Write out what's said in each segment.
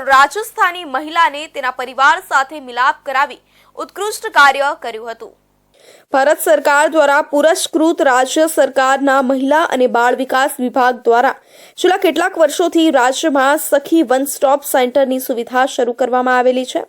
રાજસ્થાની મહિલાને તેના પરિવાર સાથે મિલાપ કરાવી ઉત્કૃષ્ટ કાર્ય કર્યું હતું. ભારત સરકાર દ્વારા પુરસ્કૃત રાજ્ય સરકારના મહિલા અને બાળ વિકાસ વિભાગ દ્વારા છેલ્લા કેટલાક વર્ષોથી રાજ્યમાં સખી વન સ્ટોપ સેન્ટરની સુવિધા શરૂ કરવામાં આવેલી છે.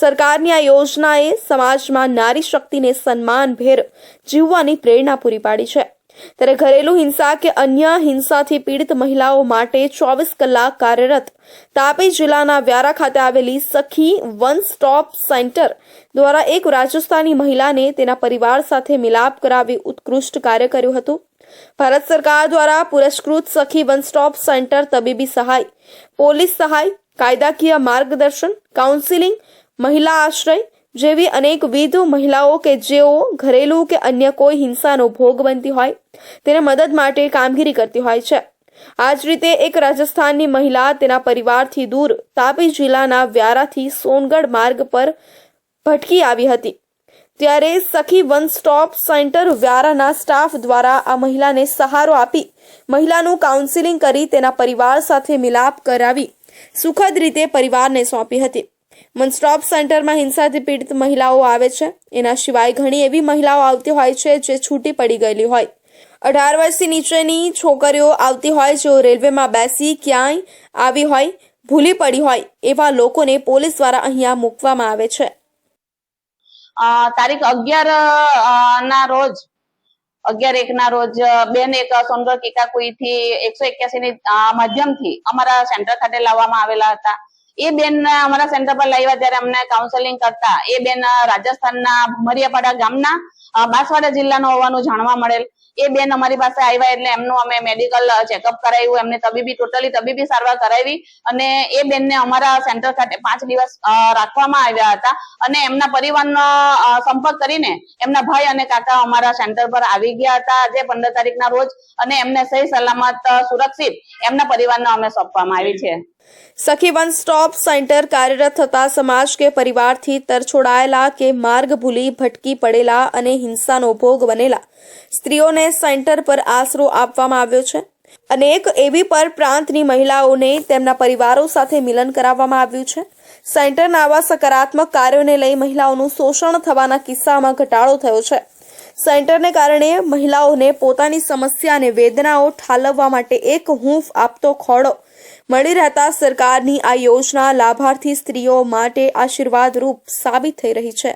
સરકારની આ યોજનાએ સમાજમાં નારી શક્તિને સન્માનભેર જીવવાની પ્રેરણા પૂરી પાડી છે. ત્યારે ઘરેલું હિંસા કે અન્ય હિંસાથી પીડિત મહિલાઓ માટે ચોવીસ કલાક કાર્યરત તાપી જિલ્લાના વ્યારા ખાતે આવેલી સખી વન સ્ટોપ સેન્ટર દ્વારા એક રાજસ્થાની મહિલાને તેના પરિવાર સાથે મિલાપ કરાવી ઉત્કૃષ્ટ કાર્ય કર્યું હતું. ભારત સરકાર દ્વારા પુરસ્કૃત સખી વન સ્ટોપ સેન્ટર તબીબી સહાય, પોલીસ સહાય, કાયદાકીય માર્ગદર્શન, કાઉન્સિલિંગ, મહિલા આશ્રય જેવી અનેકવિધ મહિલાઓ કે જેઓ ઘરેલું કે અન્ય કોઈ હિંસાનો ભોગ બનતી હોય, તેને મદદ માટે કામગીરી કરતી હોય છે. આ જ રીતે એક રાજસ્થાનની મહિલા તેના પરિવારથી દૂર તાપી જિલ્લાના વ્યારાથી સોનગઢ માર્ગ પર ભટકી આવી હતી. ત્યારે સખી વન સ્ટોપ સેન્ટર વ્યારાના સ્ટાફ દ્વારા આ મહિલાને સહારો આપી મહિલાનું કાઉન્સિલિંગ કરી તેના પરિવાર સાથે મિલાપ કરાવી સુખદ રીતે પરિવારને સોંપી હતી. વન સ્ટોપ સેન્ટરમાં હિંસાથી પીડિત મહિલાઓ આવે છે. એના સિવાય ઘણી એવી મહિલાઓ આવતી હોય છે જે છૂટી પડી ગયેલી હોય. અઢાર વર્ષથી નીચેની છોકરીઓ આવતી હોય જેઓ રેલવેમાં બેસી ક્યાંય આવી હોય, ભૂલી પડી હોય એવા લોકોને પોલીસ દ્વારા અહીંયા મૂકવામાં આવે છે. તારીખ અગિયાર ના રોજ, અગિયાર એક ના રોજ બેન એક, સોનગઢ કિકાકુઈ થી એકસો એક્યાસી ની માધ્યમથી અમારા સેન્ટર ખાતે લાવવામાં આવેલા હતા. એ બેન અમારા સેન્ટર પર લાવ્યા ત્યારે અમને કાઉન્સેલિંગ કરતા. એ બેન રાજસ્થાનના મરિયાપાડા ગામના બાંસવાડા જિલ્લાનો હોવાનું જાણવા મળેલ. એ બેન અમારી પાસે આવ્યા એટલે એમનું અમે મેડિકલ ચેકઅપ કરાવ્યું એમને તબીબી ટોટલી તબીબી સારવાર કરાવી અને એ બેનને અમારા સેન્ટર ખાતે પાંચ દિવસ રાખવામાં આવ્યા હતા. અને એમના પરિવારનો સંપર્ક કરીને એમના ભાઈ અને કાકા અમારા સેન્ટર પર આવી ગયા હતા આજે પંદર તારીખના રોજ. અને એમને સહી સલામત સુરક્ષિત એમના પરિવારને અમે સોંપવામાં આવી છે. સખી વન સ્ટોપ સેન્ટર કાર્યરત થતા સમાજ કે પરિવારથી તરછોડાયેલા કે માર્ગ ભૂલી ભટકી પડેલા અને હિંસાનો ભોગ બનેલા સ્ત્રીઓને સેન્ટર પર આશરો આપવામાં આવ્યો છે. અનેક એવી પર પ્રાંતની મહિલાઓને તેમના પરિવારો સાથે મિલન કરાવવામાં આવ્યું છે. સેન્ટરના આવા સકારાત્મક કાર્યોને લઈ મહિલાઓનું શોષણ થવાના કિસ્સામાં ઘટાડો થયો છે. સેન્ટરને કારણે મહિલાઓને પોતાની સમસ્યા અને વેદનાઓ ઠાલવવા માટે એક હૂંફ આપતો ખોળો. મળી રહેતા સરકારની આ યોજના લાભાર્થી સ્ત્રીઓ માટે આશીર્વાદરૂપ સાબિત થઈ રહી છે.